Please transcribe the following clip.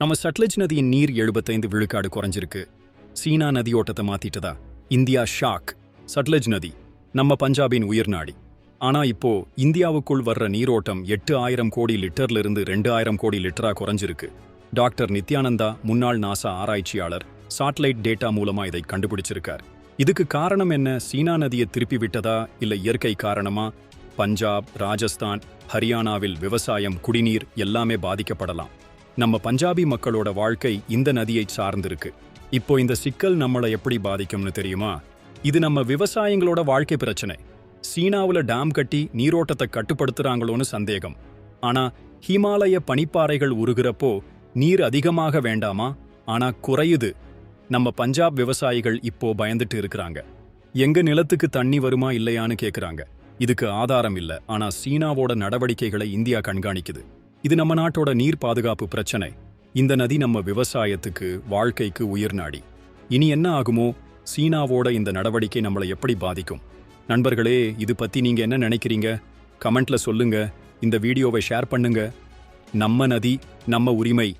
நம்ம சட்லஜ் நதியின் நீர் எழுபத்தைந்து விழுக்காடு குறைஞ்சிருக்கு. சீனா நதி ஓட்டத்தை மாத்திட்டதா? India shock. சட்லஜ் நதி நம்ம பஞ்சாபின் உயிர் நாடி. ஆனா இப்போ இந்தியாவுக்குள் வர்ற நீரோட்டம் எட்டு ஆயிரம் கோடி லிட்டர்ல இருந்து ரெண்டு ஆயிரம் கோடி லிட்டரா குறைஞ்சிருக்கு. டாக்டர் நித்யானந்தா முன்னாள் நாசா ஆராய்ச்சியாளர் சாட்டலைட் டேட்டா மூலமா இதை கண்டுபிடிச்சிருக்கார். இதுக்கு காரணம் என்ன? சீனா நதியை திருப்பி விட்டதா? இல்ல இயற்கை காரணமா? பஞ்சாப் ராஜஸ்தான் ஹரியானாவில் விவசாயம் குடிநீர் எல்லாமே பாதிக்கப்படலாம். நம்ம பஞ்சாபி மக்களோட வாழ்க்கை இந்த நதியை சார்ந்திருக்கு. இப்போ இந்த சிக்கல் நம்மளை எப்படி பாதிக்கும்னு தெரியுமா? இது நம்ம விவசாயிங்களோட வாழ்க்கை பிரச்சனை. சீனாவுல டேம் கட்டி நீரோட்டத்தை கட்டுப்படுத்துறாங்களோன்னு சந்தேகம். ஆனா ஹிமாலய பனிப்பாறைகள் உருகிறப்போ நீர் அதிகமாக வேண்டாமா? ஆனா குறையுது. நம்ம பஞ்சாப் விவசாயிகள் இப்போ பயந்துட்டு இருக்கிறாங்க. எங்க நிலத்துக்கு தண்ணி வருமா இல்லையான்னு கேக்குறாங்க. இதுக்கு ஆதாரம் இல்ல. ஆனா சீனாவோட நடவடிக்கைகளை இந்தியா கண்காணிக்குது. இது நம்ம நாட்டோட நீர் பாதுகாப்பு பிரச்சனை. இந்த நதி நம்ம விவசாயத்துக்கு வாழ்க்கைக்கு உயிர் நாடி. இனி என்ன ஆகுமோ? சீனாவோட இந்த நடவடிக்கை நம்மளை எப்படி பாதிக்கும்? நண்பர்களே இது பத்தி நீங்க என்ன நினைக்கிறீங்க? கமெண்ட்ல சொல்லுங்க. இந்த வீடியோவை ஷேர் பண்ணுங்க. நம்ம நதி நம்ம உரிமை